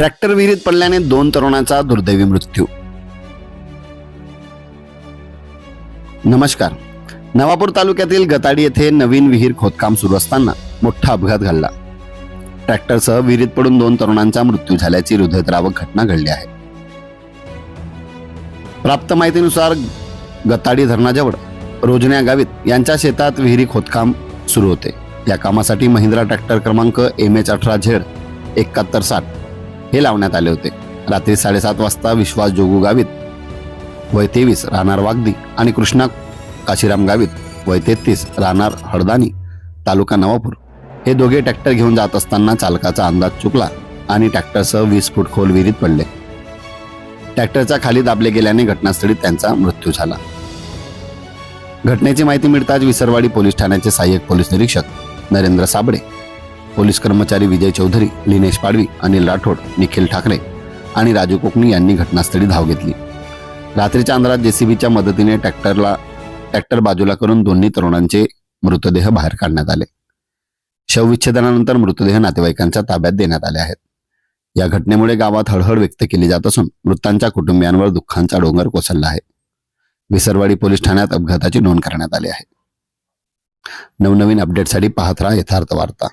Tractor विहिरीत पडल्याने दोन तरुणाचा दुर्दैवी मृत्यू. नमस्कार. नवापूर तालुक्यातील गताडी येथे नवीन विहीर खोदकाम सुरू असताना मोठा अपघात घडला. ट्रॅक्टरसह विहिरीत पडून दोन तरुणांचा मृत्यू झाल्याची हृदयद्रावक घटना घडली आहे. प्राप्त माहितीनुसार गताडी धरणाजवळ रोजण्या गावित यांच्या शेतात विहिरी खोदकाम सुरू होते. या कामासाठी महिंद्रा ट्रॅक्टर क्रमांक एम एच अठरा झेड एकाहत्तर साठ हे लावण्यात आले होते. रात्री साडेसात वाजता विश्वास जोगू गावित वय तेवीस राहणार वागदी आणि कृष्णा काशीराम गावित वय तेहतीस राहणार हळदानी तालुका नवापूर. हे दोघे ट्रॅक्टर घेऊन जात असताना चालकाचा अंदाज चुकला आणि ट्रॅक्टरसह वीस फूट खोल विहिरीत पडले. ट्रॅक्टरच्या खाली दाबले गेल्याने घटनास्थळी त्यांचा मृत्यू झाला. घटनेची माहिती मिळताच विसरवाडी पोलीस ठाण्याचे सहाय्यक पोलीस निरीक्षक नरेंद्र साबळे पोलीस कर्मचारी विजय चौधरी लिनेश पाडवी अनिल राठोड निखिल ठाकरे आणि राजू कोकणी यांनी घटनास्थळी धाव घेतली. रात्रीच्या अंधारात जेसीबीच्या मदतीने ट्रॅक्टरला ट्रॅक्टर बाजूला करून दोन्ही तरुणांचे मृतदेह बाहेर काढण्यात आले. शवविच्छेदनानंतर मृतदेह नातेवाईकांच्या ताब्यात देण्यात आले आहेत. या घटनेमुळे गावात हळहळ व्यक्त केली जात असून मृतांच्या कुटुंबियांवर दुःखांचा डोंगर कोसळला आहे. विसरवाडी पोलीस ठाण्यात अपघाताची नोंद करण्यात आली आहे. नवनवीन अपडेटसाठी पाहत राहा यथार्थ वार्ता.